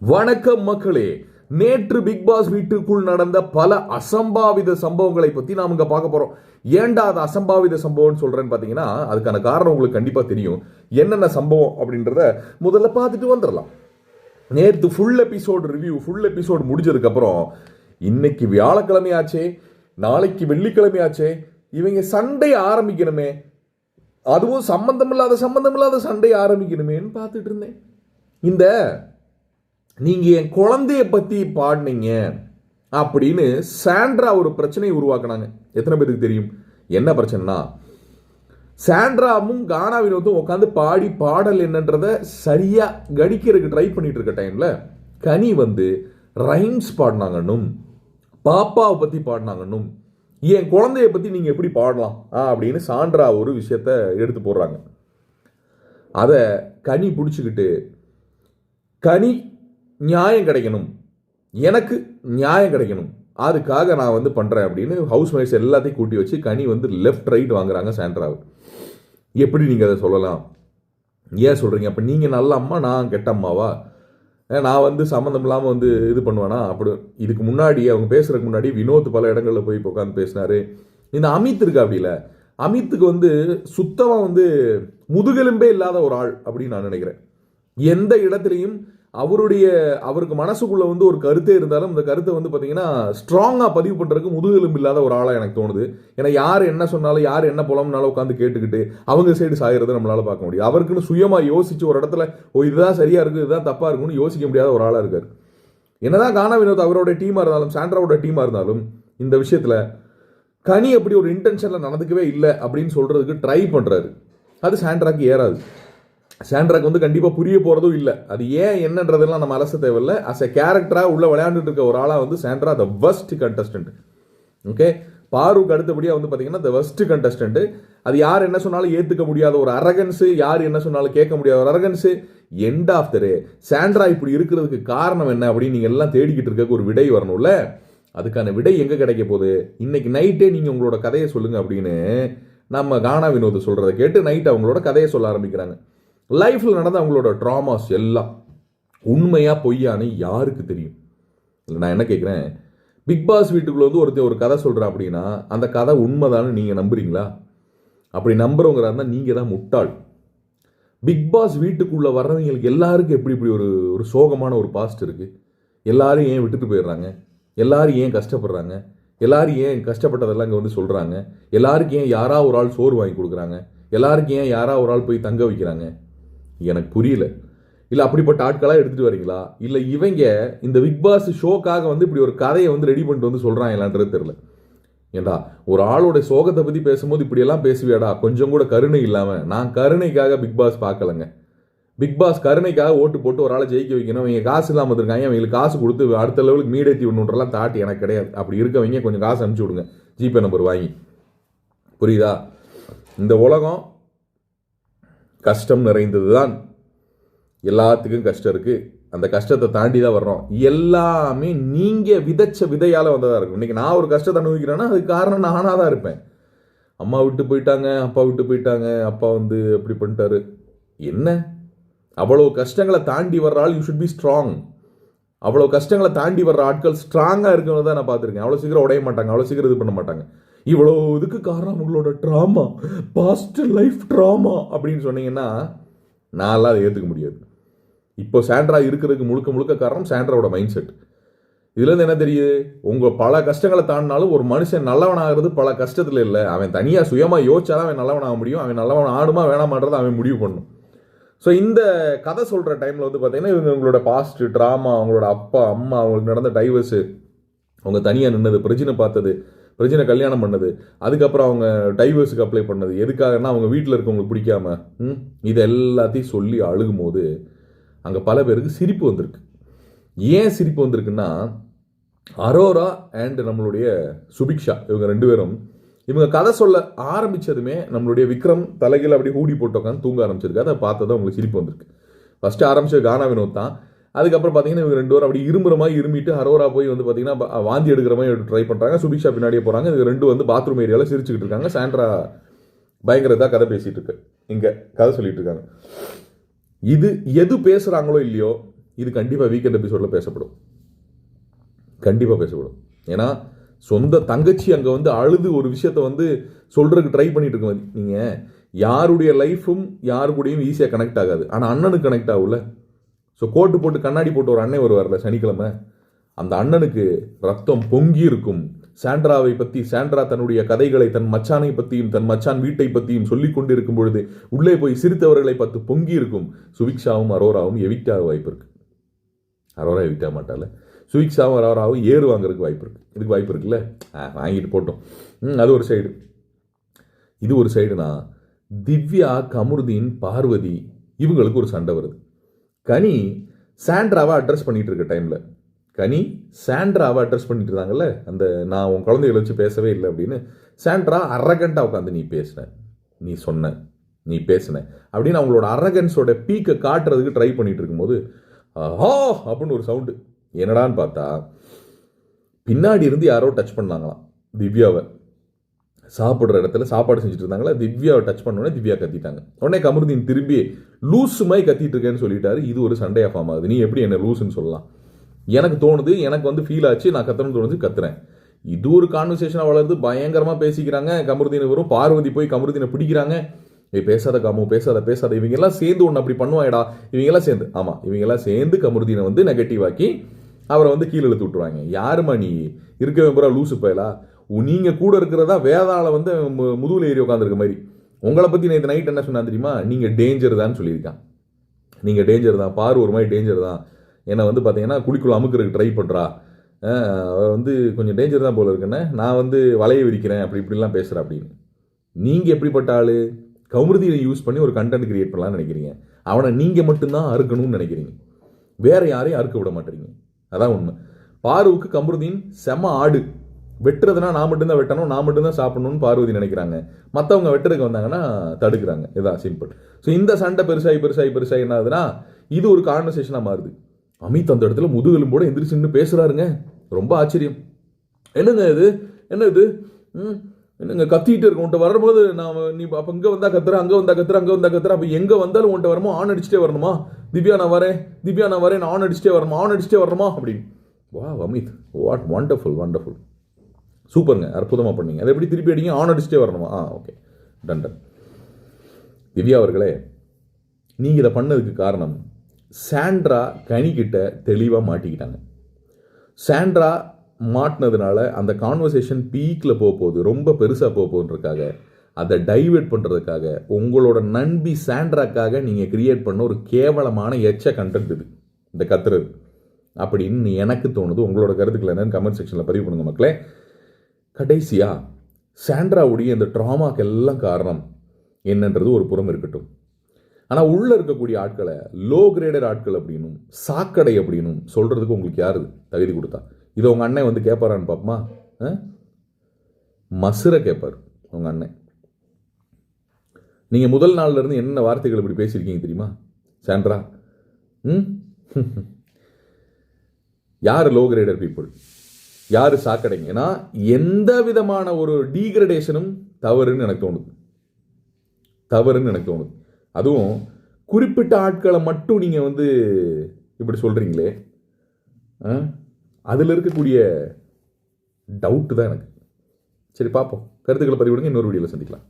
வணக்கம் மக்களே. நேற்று பிக் பாஸ் வீட்டுக்குள் நடந்த பல அசம்பாவித சம்பவங்களை பத்தி நாம் இங்க பார்க்க போறோம். ஏன்டா அது அசம்பாவித சம்பவம்னு சொல்றேன்னு பாத்தீங்கன்னா அதுக்கான காரணம் உங்களுக்கு கண்டிப்பா தெரியும். என்னென்ன சம்பவம் அப்படின்றத முதல்ல பார்த்துட்டு வந்துடலாம். நேற்று full episode review full episode முடிஞ்சதுக்கப்புறம் இன்னைக்கு வியாழக்கிழமை ஆச்சே நாளைக்கு வெள்ளிக்கிழமை ஆச்சே இவங்க சண்டை ஆரம்பிக்கணுமே. அதுவும் சம்பந்தம் இல்லாத சம்பந்தம் இல்லாத சண்டை ஆரம்பிக்கணுமேன்னு பார்த்துட்டு இருந்தேன். இந்த நீங்கள் என் குழந்தைய பற்றி பாடினீங்க அப்படின்னு சாண்ட்ரா ஒரு பிரச்சனையை உருவாக்குனாங்க. எத்தனை பேருக்கு தெரியும்? என்ன பிரச்சனைனா சாண்ட்ராவும் கானா வினோத்தும் உட்காந்து பாடி பாடல் என்னன்றத சரியாக கடிக்கிறதுக்கு ட்ரை பண்ணிட்டு இருக்க டைமில் கனி வந்து ரைம்ஸ் பாடினாங்கன்னும் பாப்பாவை பற்றி பாடினாங்கன்னும் என் குழந்தைய பற்றி நீங்கள் எப்படி பாடலாம்? ஆ, அப்படின்னு சாண்ட்ரா ஒரு விஷயத்த எடுத்து போடுறாங்க. அதை கனி பிடிச்சிக்கிட்டு கனி நியாயம் கிடைக்கணும். எனக்கு நியாயம் கிடைக்கணும். அதுக்காக நான் வந்து பண்ணுறேன் அப்படின்னு ஹவுஸ் மேட்ஸ் எல்லாத்தையும் கூட்டி வச்சு கனி வந்து லெஃப்ட் ரைட் வாங்குறாங்க சாண்ட்ராவை. எப்படி நீங்கள் அதை சொல்லலாம்? ஏன் சொல்கிறீங்க அப்போ நீங்கள் நல்ல அம்மா நான் கெட்ட அம்மாவா? நான் வந்து சம்மந்தம் இல்லாமல் வந்து இது பண்ணுவேனா? அப்படி இதுக்கு முன்னாடி அவங்க பேசுகிறதுக்கு முன்னாடி வினோத் பல இடங்களில் போய் இப்போ உட்காந்து பேசினாரு. இந்த அமித் இருக்கா அப்படில அமித்துக்கு வந்து சுத்தமாக வந்து முதுகெலும்பே இல்லாத ஒரு ஆள் அப்படின்னு நான் நினைக்கிறேன். எந்த இடத்துலையும் அவருடைய அவருக்கு மனசுக்குள்ள வந்து ஒரு கருத்தே இருந்தாலும் அந்த கருத்தை வந்து பார்த்தீங்கன்னா ஸ்ட்ராங்காக பதிவு பண்ணுறதுக்கு முதுகெலும்பு இல்லாத ஒரு ஆளாக எனக்கு தோணுது. ஏன்னா யார் என்ன சொன்னாலும் யார் என்ன புலம்னாலும் உட்காந்து கேட்டுக்கிட்டு அவங்க சைடு சாகிறத நம்மளால் பார்க்க முடியும். அவருக்குன்னு சுயமாக யோசிச்சு ஒரு இடத்துல ஓ இதுதான் சரியா இருக்குது இதுதான் தப்பாக இருக்குன்னு யோசிக்க முடியாத ஒரு ஆளாக இருக்கார். என்னதான் கானா வினோத் அவரோட டீமாக இருந்தாலும் சாண்ட்ராவோட டீமாக இருந்தாலும் இந்த விஷயத்தில் கனி அப்படி ஒரு இன்டென்ஷனில் நடந்துக்கவே இல்லை அப்படின்னு சொல்கிறதுக்கு ட்ரை பண்ணுறாரு அது சாண்ட்ராக்கு ஏறாது. சாண்ட்ராக் வந்து கண்டிப்பாக புரிய போகிறதும் இல்லை. அது ஏன் என்னன்றதெல்லாம் நம்ம அலச தேவையில்ல. அஸ் எ கேரக்டராக உள்ள விளையாண்டுட்டு இருக்க ஒரு ஆளாக வந்து Sandra the best contestant okay பாருக்கு அடுத்தபடியாக வந்து பார்த்தீங்கன்னா த பெஸ்ட் கண்டஸ்டன்ட் அது யார் என்ன சொன்னாலும் ஏற்றுக்க முடியாத ஒரு அரகன்ஸு யார் என்ன சொன்னாலும் கேட்க முடியாத ஒரு arrogance end of the day Sandra இப்படி இருக்கிறதுக்கு காரணம் என்ன அப்படின்னு நீங்கள் எல்லாம் தேடிக்கிட்டு இருக்க ஒரு விடை வரணும்ல? அதுக்கான விடை எங்கே கிடைக்க போகுது? இன்னைக்கு நைட்டே நீங்கள் உங்களோட கதையை சொல்லுங்கள் அப்படின்னு நம்ம கானா வினோத் சொல்கிறத கேட்டு நைட் அவங்களோட கதையை சொல்ல ஆரம்பிக்கிறாங்க. லைஃப்பில் நடந்த அவங்களோட ட்ராமாஸ் எல்லாம் உண்மையாக பொய்யான்னு யாருக்கு தெரியும்? இல்லை நான் என்ன கேட்குறேன் பிக் பாஸ் வீட்டுக்குள்ள வந்து ஒருத்தர் ஒரு கதை சொல்கிறேன் அப்படின்னா அந்த கதை உண்மைதான்னு நீங்கள் நம்புறீங்களா? அப்படி நம்புறவங்கிறா இருந்தால் நீங்கள் தான் முட்டாள். பிக் பாஸ் வீட்டுக்குள்ளே வர்றவங்களுக்கு எல்லாருக்கும் எப்படி இப்படி ஒரு ஒரு சோகமான ஒரு பாஸ்ட் இருக்குது எல்லாரும் ஏன் விட்டுட்டு போயிடுறாங்க? எல்லாரும் ஏன் கஷ்டப்படுறாங்க? எல்லாரும் ஏன் கஷ்டப்பட்டதெல்லாம் இங்கே வந்து சொல்கிறாங்க எல்லாருக்கும் ஏன் யாராக ஒரு ஆள் சோறு வாங்கி கொடுக்குறாங்க? எல்லாருக்கும் ஏன் யாராக ஒரு ஆள் போய் தங்க வைக்கிறாங்க? எனக்கு புரியல. இல்லை அப்படிப்பட்ட ஆட்களாக எடுத்துகிட்டு வரீங்களா? இல்லை இவங்க இந்த பிக் பாஸ் ஷோக்காக வந்து இப்படி ஒரு கதையை வந்து ரெடி பண்ணிட்டு வந்து சொல்கிறாங்களான்றது தெரில ஏண்டா ஒரு ஆளோட சோகத்தை பற்றி பேசும்போது இப்படியெல்லாம் பேசுவியாடா? கொஞ்சம் கூட கருணை இல்லாமல் நான் கருணைக்காக பிக் பாஸ் பார்க்கலங்க. பிக் பாஸ் கருணைக்காக ஓட்டு போட்டு ஒரு ஆளை ஜெயிக்க வைக்கணும். இவங்க காசு இல்லாமல் இருக்காங்க அவங்களுக்கு காசு கொடுத்து அடுத்த லெவலுக்கு மீடேத்தி விடணுன்றலாம் தாட்டி எனக்கு கிடையாது. அப்படி இருக்கவங்க கொஞ்சம் காசு அனுப்பிச்சி விடுங்க. ஜிபே நம்பர் வாங்கி. புரியுதா? இந்த உலகம் கஷ்டம் நிறைந்தது தான் எல்லாத்துக்கும் கஷ்டம் இருக்குது அந்த கஷ்டத்தை தாண்டி தான் வர்றோம். எல்லாமே நீங்கள் விதைச்ச விதையால் வந்ததாக இருக்கும். இன்றைக்கி நான் ஒரு கஷ்டத்தை அனுபவிக்கிறேன்னா அதுக்கு காரணம் நானாக தான் இருப்பேன். அம்மா விட்டு போயிட்டாங்க அப்பா விட்டு போயிட்டாங்க அப்பா வந்து அப்படி பண்ணிட்டாரு. என்ன? அவ்வளோ கஷ்டங்களை தாண்டி வர்ற ஆள் யூ ஷுட் பி ஸ்ட்ராங் அவ்வளோ கஷ்டங்களை தாண்டி வர்ற ஆட்கள் ஸ்ட்ராங்காக இருக்கிறவங்க தான் நான் பார்த்துருக்கேன். அவ்வளோ சீக்கிரம் உடைய மாட்டாங்க அவ்வளோ சீக்கிரம் இது பண்ண மாட்டாங்க. இவ்வளோ இதுக்கு காரணம் உங்களோட ட்ராமா பாஸ்ட் லைஃப் ட்ராமா அப்படின்னு சொன்னீங்கன்னா நான்லாம் அதை ஏற்றுக்க முடியாது. இப்போ சாண்ட்ரா இருக்கிறதுக்கு முழுக்க முழுக்க காரணம் சாண்ட்ராவோட மைண்ட் செட் இதுலேருந்து என்ன தெரியுது? உங்கள் பல கஷ்டங்களை தாண்டினாலும் ஒரு மனுஷன் நல்லவனாகிறது பல கஷ்டத்தில் இல்லை. அவன் தனியாக சுயமாக யோசிச்சாலும் அவன் நல்லவனாக முடியும். அவன் நல்லவன் ஆடுமா வேணாமான்றது அவன் முடிவு பண்ணும். ஸோ இந்த கதை சொல்கிற டைமில் வந்து பார்த்தீங்கன்னா இவங்க உங்களோட பாஸ்ட் ட்ராமா அவங்களோட அப்பா அம்மா அவங்களுக்கு நடந்த டைவர்ஸு அவங்க தனியாக நின்னது பிரஜினை பார்த்தது பிரஜினை கல்யாணம் பண்ணது. அதுக்கப்புறம் அவங்க டைவர்ஸுக்கு அப்ளை பண்ணது. எதுக்காகன்னா அவங்க வீட்டில் இருக்கவங்களுக்கு பிடிக்காம ம், இது எல்லாத்தையும் சொல்லி அழுகும்போது அங்கே பல பேருக்கு சிரிப்பு வந்திருக்கு. ஏன் சிரிப்பு வந்திருக்குன்னா அரோரா அண்ட் நம்மளுடைய சுபிக்ஷா இவங்க ரெண்டு பேரும் இவங்க கதை சொல்ல ஆரம்பிச்சதுமே நம்மளுடைய விக்ரம் தலைகள் அப்படியே ஹூடி போட்டு உட்காந்து தூங்க ஆரம்பிச்சிருக்கு அதை பார்த்ததும் உங்களுக்கு சிரிப்பு வந்திருக்கு. ஃபஸ்ட்டு ஆரம்பித்தது கானா வினோத் தான். அதுக்கப்புறம் பார்த்தீங்கன்னா இவங்க ரெண்டு பேரும் அப்படி இரும்புற மாதிரி இருமிட்டு ஹரோரா போய் வந்து பார்த்தீங்கன்னா வாந்தி எடுக்கிற மாதிரி ட்ரை பண்ணுறாங்க சுபிக்ஷா பின்னாடியே போகிறாங்க இது ரெண்டு வந்து பாத்ரூம் ஏரியாவில் சிரிச்சுக்கிட்டு இருக்காங்க. சாண்ட்ரா பயங்கர இதாக கதை பேசிகிட்டு இருக்கு. இங்கே கதை சொல்லிட்டு இருக்காங்க. இது எது பேசுகிறாங்களோ இல்லையோ இது கண்டிப்பாக வீக்கெண்ட் எபிசோடில் பேசப்படும். கண்டிப்பாக பேசப்படும். ஏன்னா சொந்த தங்கச்சி அங்கே வந்து அழுது ஒரு விஷயத்த வந்து சொல்கிறதுக்கு ட்ரை பண்ணிட்டு மாதிரி நீங்கள் யாருடைய லைஃபும் யாரு கூடயும் ஈஸியாக கனெக்ட் ஆகாது. ஆனால் அண்ணனுக்கு கனெக்ட் ஆகும்ல. ஸோ கோட்டு போட்டு கண்ணாடி போட்டு ஒரு அண்ணன் வருவார்ல சனிக்கிழமை. அந்த அண்ணனுக்கு ரத்தம் பொங்கி இருக்கும். சாண்ட்ராவை பற்றி சாண்ட்ரா தன்னுடைய கதைகளை தன் மச்சானை பற்றியும் தன் மச்சான் வீட்டை பற்றியும் சொல்லி கொண்டிருக்கும் பொழுது உள்ளே போய் சிரித்தவர்களை பார்த்து பொங்கி இருக்கும். சுவிக்ஷாவும் அரோராவும் எவிக்டாக வாய்ப்பு இருக்கு. அரோரா எவிட்டாக மாட்டால சுவிக்ஷாவும் அரோராவும் ஏறு வாங்குறதுக்கு வாய்ப்பு இருக்கு. இதுக்கு வாய்ப்பு இருக்குல்ல? ஆ, வாங்கிட்டு போட்டோம். ம், அது ஒரு சைடு. இது ஒரு சைடுனா திவ்யா கமுருதீன் பார்வதி இவங்களுக்கு ஒரு சண்டை வருது. கனி சாண்ட்ராவை அட்ரஸ் பண்ணிகிட்டு இருக்க டைமில் கனி சாண்ட்ராவை அட்ரஸ் பண்ணிட்டு இருந்தாங்கல்ல அந்த நான் உன் குழந்தைகளை வச்சு பேசவே இல்லை அப்படின்னு. சாண்ட்ரா அரகண்டாக உட்காந்து நீ பேசின. நீ சொன்ன. நீ பேசின. அப்படின்னு அவங்களோட அரகன்ஸோட பீக்கை காட்டுறதுக்கு ட்ரை பண்ணிட்டு இருக்கும்போது ஆஹா! அப்படின்னு ஒரு சவுண்டு என்னடான்னு பார்த்தா பின்னாடி இருந்து யாரோ டச் பண்ணாங்களாம். திவ்யாவை. சாப்பிட்ற இடத்துல சாப்பாடு செஞ்சுட்டு இருந்தாங்களா திவ்யாவை டச் பண்ணோடனே திவ்யா கத்திட்டாங்க. உடனே கமருதீன் திரும்பி லூசு மாதிரி கத்திட்டு இருக்கேன்னு சொல்லிட்டாரு. இது ஒரு சண்டே ஃபார்ம் ஆகுது. நீ எப்படி என்ன லூஸுன்னு சொல்லலாம்? எனக்கு தோணுது எனக்கு வந்து ஃபீல் ஆச்சு. நான் கத்தணும்னு தோணுது கத்துறேன். இது ஒரு கான்வர்சேஷனாக வளருது. பயங்கரமாக பேசிக்கிறாங்க. கமருதீன் வரும் பார்வதி போய் கமருதீனை பிடிக்கிறாங்க. ஏய் பேசாத காமு பேசாத பேசாத. இவங்க எல்லாம் சேர்ந்து ஒன்று அப்படி பண்ணுவாங்கடா இவங்க எல்லாம் சேர்ந்து ஆமாம் இவங்க எல்லாம் சேர்ந்து கமருதீனை வந்து நெகட்டிவ் ஆக்கி அவரை வந்து கீழே இழுத்து விட்டுருவாங்க. யாருமா நீ? இருக்கவே பூரா லூசு போயலா? உ- கூட இருக்கிறதா வேதாவில் வந்து மு- ஏறி உட்காந்துருக்க மாதிரி. உங்களை பற்றி நேற்று நைட் என்ன சொன்னா தெரியுமா? நீங்கள் டேஞ்சர் தான் சொல்லியிருக்கான். நீங்கள் டேஞ்சர் தான். பாரு ஒரு மாதிரி டேஞ்சர் தான். என்னை வந்து பார்த்தீங்கன்னா குழிக்குள்ள அமுக்கிறதுக்கு ட்ரை பண்ணுறா வந்து கொஞ்சம் டேஞ்சர் தான் போல இருக்குன்னு. நான் வந்து வலைய விரிக்கிறேன். அப்படி இப்படிலாம் பேசுகிறேன் அப்படின்னு. நீங்கள் எப்படிப்பட்ட ஆள்? கௌமிருதியை யூஸ் பண்ணி ஒரு கண்டென்ட் கிரியேட் பண்ணலாம்னு நினைக்கிறீங்க. அவனை நீங்கள் மட்டும்தான் அறுக்கணும்னு நினைக்கிறீங்க. வேறு யாரையும் அறுக்க விட மாட்டேறீங்க அதான் உண்மை. பாருவுக்கு கமருதீன் செம ஆடு. வெட்டுறதுனா நான் மட்டும்தான் வெட்டணும் நான் மட்டும்தான் சாப்பிடணும்னு பார்வதி நினைக்கிறாங்க. மற்றவங்க வெட்டுறதுக்கு வந்தாங்கன்னா தடுக்கிறாங்க. இதான் சிம்பிள் ஸோ இந்த சண்டை பெருசாகி பெருசாகி பெருசாகி என்ன ஆகுதுன்னா இது ஒரு கான்வர்சேஷனாக மாறுது. அமித் அந்த இடத்துல முதுகெலும்போட எந்திரிச்சு நின்று பேசுறாருங்க. ரொம்ப ஆச்சரியம். என்னங்க இது? என்ன இது? ம் என்னங்க கத்திட்டு இருக்கும் உன்ட்ட வரும்போது நான் நீ அப்போ இங்கே வந்தால் கத்துற அங்கே வந்தால் கத்துற அங்கே வந்தால் கத்துற. அப்போ எங்கே வந்தாலும் உன்ட்ட வரமோ? ஆன் அடிச்சுட்டே வரணுமா? திவ்யா நான் வரேன். திவ்யா நான் வரேன். நான் ஆன் அடிச்சுட்டே வரணுமா? ஆன் அடிச்சுட்டே வரணுமா? அப்படின்னு. வா அமித். வாட் வண்டர்ஃபுல் வண்டர்ஃபுல் சூப்பருங்க அற்புதமாக பண்ணீங்க. அதை எப்படி திருப்பி அடிங்க? ஆன் அடிச்சுட்டே வரணுமா? ஆ ஓகே டன் டன் திவ்யா அவர்களே நீங்கள் இதை பண்ணதுக்கு காரணம் சாண்ட்ரா கனிக்கிட்ட தெளிவாக மாட்டிக்கிட்டாங்க. சாண்ட்ரா மாட்டினதுனால அந்த கான்வர்சேஷன் பீக்கில் போக போகுது ரொம்ப பெருசாக போக போகுன்றக்காக அதை டைவெர்ட் பண்ணுறதுக்காக உங்களோட நண்பி சாண்ட்ராக்காக நீங்கள் கிரியேட் பண்ண ஒரு கேவலமான எச்ச கண்டென்ட் இது இந்த கத்துறது. அப்படின்னு எனக்கு தோணுது. உங்களோட கருத்துக்கள் என்னன்னு கமெண்ட் செக்ஷனில் பதிவு பண்ணுங்கள் மக்களே. கடைசியாக சாண்ட்ராவுடைய இந்த ட்ராமாக்கு எல்லாம் காரணம் என்னன்றது ஒரு புறம் இருக்கட்டும். ஆனால் உள்ளே இருக்கக்கூடிய ஆட்களை லோ கிரேடர் ஆட்கள் அப்படின்னும் சாக்கடை அப்படின்னும் சொல்கிறதுக்கு உங்களுக்கு யாரு தகுதி கொடுத்தா? இதை உங்கள் அண்ணன் வந்து கேட்பாரான்னு பாப்பமா? மசுரை கேட்பார் உங்கள் அண்ணன். நீங்கள் முதல் நாள்லேருந்து என்ன வார்த்தைகள் இப்படி பேசியிருக்கீங்க தெரியுமா? சாண்ட்ரா? ம்? யார் லோ கிரேடர் பீப்புள் யார் சாக்கடைங்க? ஏன்னா எந்த விதமான ஒரு டீக்ரடேஷனும் தவறுன்னு எனக்கு தோணுது. தவறுன்னு எனக்கு தோணுது. அதுவும் குறிப்பிட்ட ஆட்களை மட்டும் நீங்கள் வந்து இப்படி சொல்கிறீங்களே அதில் இருக்கக்கூடிய டவுட்டு தான் எனக்கு. சரி பார்ப்போம். கருத்துக்களை பதிவிடுங்க. இன்னொரு வீடியோவில் சந்திக்கலாம்.